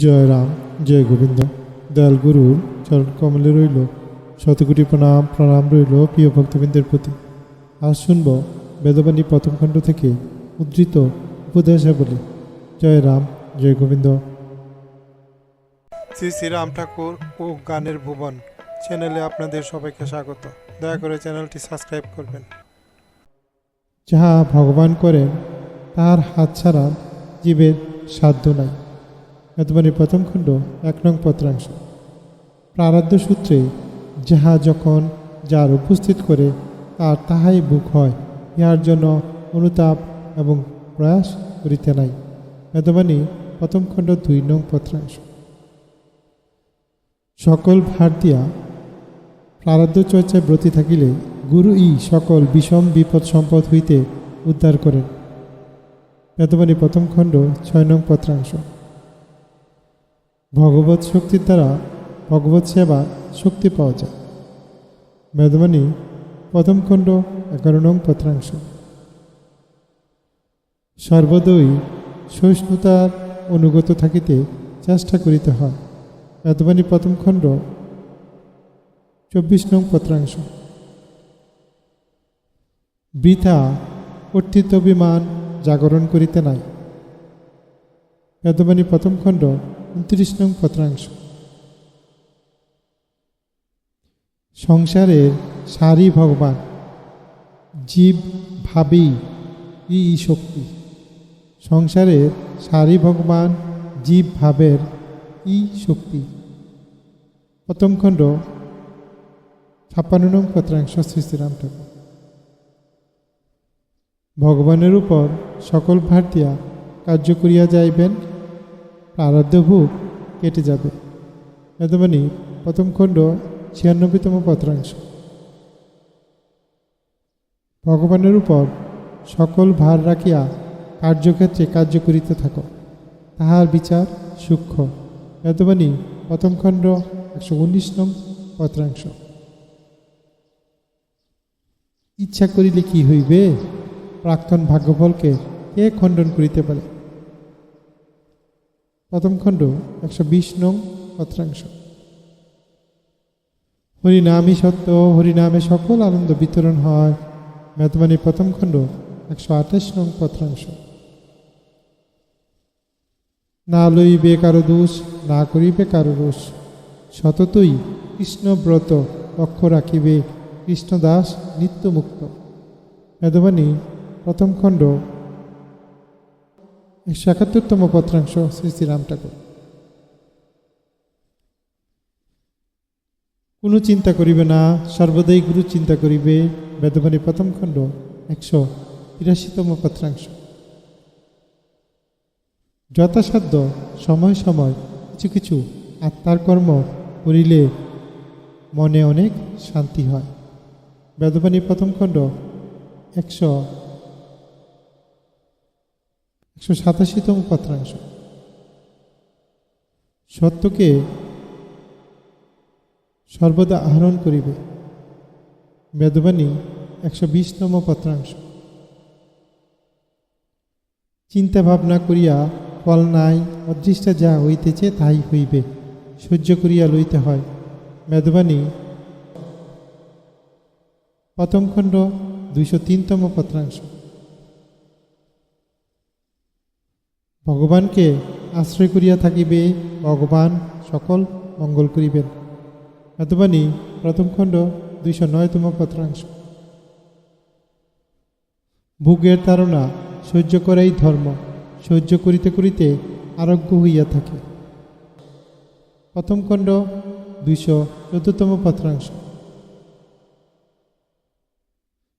জয় রাম জয় গোবিন্দ। দয়াল গুরুর চরণ কমলে রইল। শতকোটি প্রণাম প্রণাম রইল প্রিয় ভক্তবৃন্দের প্রতি। আজ শুনব বেদবাণী প্রথম খণ্ড থেকে উদ্ধৃত উপদেশাবলী জয় রাম জয় গোবিন্দ। শ্রী শ্রীরাম ঠাকুর ও গানের ভুবন চ্যানেলে আপনাদের সবাইকে স্বাগত। দয়া করে চ্যানেলটি সাবস্ক্রাইব করবেন। যাহা ভগবান করেন তাহার হাত ছাড়া জীবের সাধ্য নাই। বেদবাণী প্রথম খণ্ড, এক নং পত্রাংশ। প্রারাধ্য সূত্রে, যাহা যখন যার উপস্থিত করে তার তাহাই বুক হয়, ইহার জন্য অনুতাপ এবং প্রয়াস করিতে নাই। বেদবাণী প্রথম খণ্ড, দুই নং পত্রাংশ। সকল ভার দিয়া প্রারাধ্য চর্চায় ব্রতী থাকিলে গুরু ই সকল বিষম বিপদ সম্পদ হইতে উদ্ধার করেন। বেদবাণী প্রথম খণ্ড, ছয় নং পত্রাংশ। ভগবত শক্তির দ্বারা ভগবত সেবা শক্তি পাওয়া যায়। বেদবাণী প্রথম খণ্ড, এগারো নং পত্রাংশ। সর্বদই সহিষ্ণুতার অনুগত থাকিতে চেষ্টা করিতে হয়। বেদবাণী প্রথম খণ্ড, চব্বিশ নং পত্রাংশ। বৃথা কর্তৃত্ব অভিমান জাগরণ করিতে নাই। বেদবাণী প্রথম খণ্ড উনত্রিশ নং পত্রাংশ সংসারের সারি ভগবান জীব ভাবি ই শক্তি সংসারের সারি ভগবান জীব ভাবের ই শক্তি প্রথম খণ্ড ছাপ্পান্ন নং পত্রাংশ শ্রী শ্রীরাম ঠাকুর ভগবানের উপর সকল ভার দিয়া কার্য করিয়া যাইবেন প্রারব্ধ ভোগ কেটে যাবে। বেদবাণী প্রথম খণ্ড ছিয়ানব্বইতম পত্রাংশ। ভগবানের উপর সকল ভার রাখিয়া কার্যক্ষেত্রে কার্য করিতে থাকো, তাহার বিচার সূক্ষ্ম। বেদবাণী প্রথম খণ্ড একশো উনিশ নং পত্রাংশ। ইচ্ছা করিলে কি হইবে? প্রাক্তন ভাগ্যফলকে কে খণ্ডন করিতে পারে? প্রথম খণ্ড, একশো বিশ নং পত্রাংশ। হরিনামই সত্য, হরিনামে সকল আনন্দ বিতরণ হয়। মেদবাণী প্রথম খণ্ড, একশো আঠাশ নং পত্রাংশ। না লইবে কারও দোষ, না করিবে কারও দোষ। সততই কৃষ্ণব্রত লক্ষ্য রাখিবে, কৃষ্ণদাস নিত্যমুক্ত। মেদবাণী প্রথম খণ্ড একশো একাত্তরতম পত্রাংশ শ্রী শ্রীরাম ঠাকুর। কোনো চিন্তা করিবে না, সর্বদাই গুরু চিন্তা করিবে, বেদবাণী প্রথম খণ্ড, একশো তিরাশিতম পত্রাংশ। যথাসাধ্য, সময় সময় কিছু কিছু আত্মার কর্ম করিলে মনে অনেক শান্তি হয়। বেদবাণী প্রথম খণ্ড, একশো একশো সাতাশিতম পত্রাংশ। সত্যকে সর্বদা আহরণ করিবে। বেদবাণী একশো বিশতম পত্রাংশ। চিন্তা ভাবনা করিয়া ফল নাই, অদৃষ্টা যা হইতেছে তাই হইবে, সহ্য করিয়া লইতে হয়। মেদবাণী প্রথম খণ্ড দুইশো তিনতম পত্রাংশ। ভগবানকে আশ্রয় করিয়া থাকিবে, ভগবান সকল মঙ্গল করিবেন। মেদবাণী প্রথম খণ্ড, দুইশো নয়তম পত্রাংশ। ভোগের তারা সহ্য করাই ধর্ম, সহ্য করিতে করিতে আরোগ্য হইয়া থাকে। প্রথম খণ্ড, দুইশো চোদ্দতম পত্রাংশ।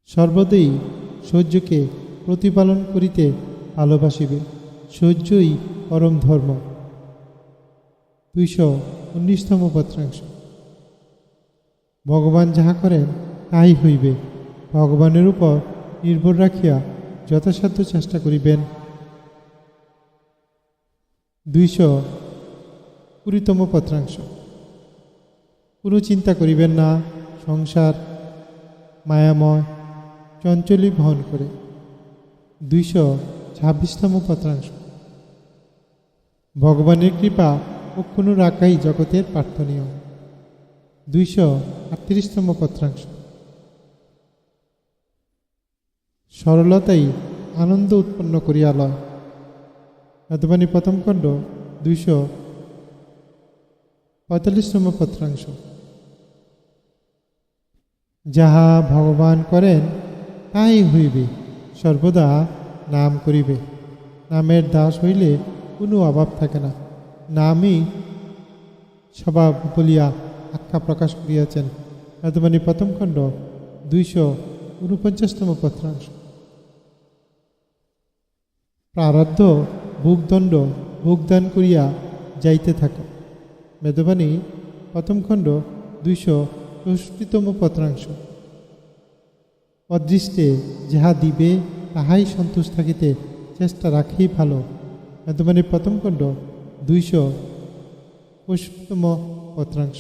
সর্বদাই সহ্যকে প্রতিপালন করিতে ভালোবাসিবে। সহ্যই পরম ধর্ম। দুইশো উনিশতম পত্রাংশ। ভগবান যাহা করেন তাই হইবে। ভগবানের উপর নির্ভর রাখিয়া যথাসাধ্য চেষ্টা করিবেন। দুইশো কুড়িতম পত্রাংশ। কোনো চিন্তা করিবেন না, সংসার, মায়াময়, চঞ্চলই বহন করে। দুইশো ছাব্বিশতম পত্রাংশ। ভগবানের কৃপা কখনো রাখাই জগতের প্রার্থনীয়। দুইশো আটত্রিশতম পত্রাংশ। সরলতাই আনন্দ উৎপন্ন করিয়া লয়। এতবাণী প্রথম খণ্ড, দুইশো পঁয়তাল্লিশতম পত্রাংশ। যাহা ভগবান করেন তাই হইবে, সর্বদা নাম করিবে। নামের দাস হইলে কোনো অভাব থাকে না। নামই স্বভাব বলিয়া আখ্যা প্রকাশ করিয়াছেন। এতমানি প্রথম খণ্ড, দুইশো উনপঞ্চাশতম পত্রাংশ। প্রারব্ধ ভোগদণ্ড ভোগদান করিয়া যাইতে থাকো। মেদবাণী, প্রথম খণ্ড, দুইশো চৌষট্টিতম পত্রাংশ। অদৃষ্টে যাহা দিবে, তাহাই সন্তোষ থাকিতে চেষ্টা রাখেই ভালো। মেদবাণী প্রথম খণ্ড, দুইশো পঁয়ষট্টিতম পত্রাংশ।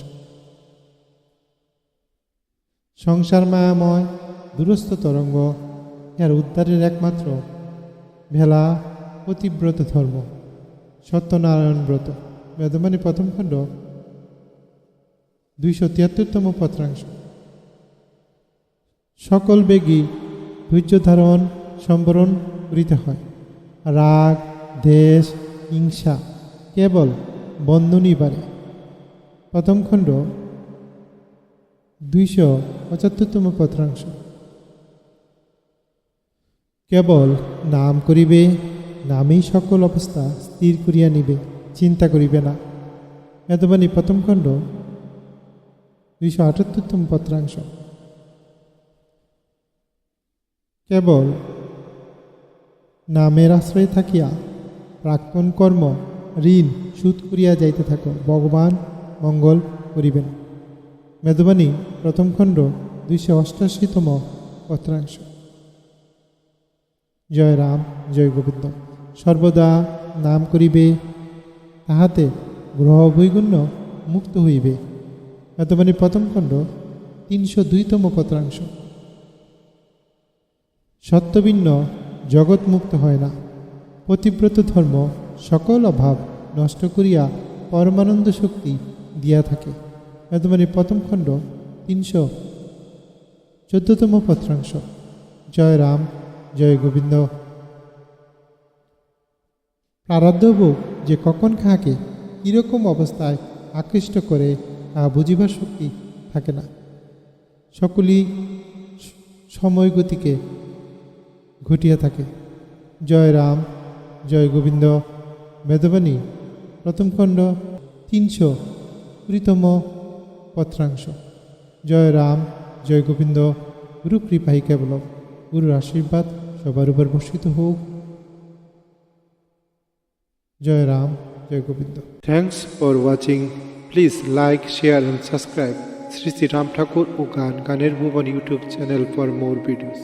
সংসার মায়াময়, দূরস্থ তরঙ্গ, এর উদ্ধারের একমাত্র ভেলা পতিব্রত ধর্ম, সত্যনারায়ণ ব্রত। বেদমানী প্রথম খণ্ড, দুইশো তিয়াত্তরতম পত্রাংশ। সকল বেগী ধৈর্য ধারণ, সম্বরণ করিতে হয়। রাগ দেশ, হিংসা, কেবল বন্ধনই বাড়ে প্রথম খণ্ড, দুইশো পঁচাত্তরতম পত্রাংশ। কেবল নাম করিবে, নামেই সকল অবস্থা স্থির করিয়া নিবে, চিন্তা করিবে না। এতবাণী প্রথম খণ্ড, দুইশো আটাত্তরতম পত্রাংশ। কেবল নামের আশ্রয়ে থাকিয়া প্রাক্তন কর্ম, ঋণ সুদ করিয়া যাইতে থাকো। ভগবান মঙ্গল করিবেন। মেদবাণী প্রথম খণ্ড, দুইশো অষ্টাশিতম পত্রাংশ। জয় রাম, জয় গোবিন্দ। সর্বদা নাম করিবে, তাহাতে গ্রহ বৈগুণ্য মুক্ত হইবে। এতবাণী প্রথম খণ্ড, তিনশো দুইতম পত্রাংশ। সত্যভিন্ন জগৎ মুক্ত হয় না। পতিব্রত ধর্ম সকল অভাব নষ্ট করিয়া পরমানন্দ শক্তি দিয়া থাকে। এতবাণী প্রথম খণ্ড, তিনশো চোদ্দতম পত্রাংশ। জয় রাম, জয় গোবিন্দ। প্রারব্ধ ভোগ যে কখন কাহাকে কীরকম অবস্থায় আকৃষ্ট করে তা বুঝিবার শক্তি থাকে না। সকলই সময় গতিকে ঘটিয়া থাকে। জয় রাম জয় গোবিন্দ। মেদবাণী প্রথম খণ্ড, তিনশো, কুড়িতম পত্রাংশ। জয় রাম, জয় গোবিন্দ। গুরু কৃপাই কেবল। গুরুর আশীর্বাদ সবার উপর বর্ষিত হোক। Jai Ram, Jai Gobinda. Thanks for watching please like share and subscribe Shri Shri Ram Thakur ও গান, গানের ভুবন YouTube channel for more videos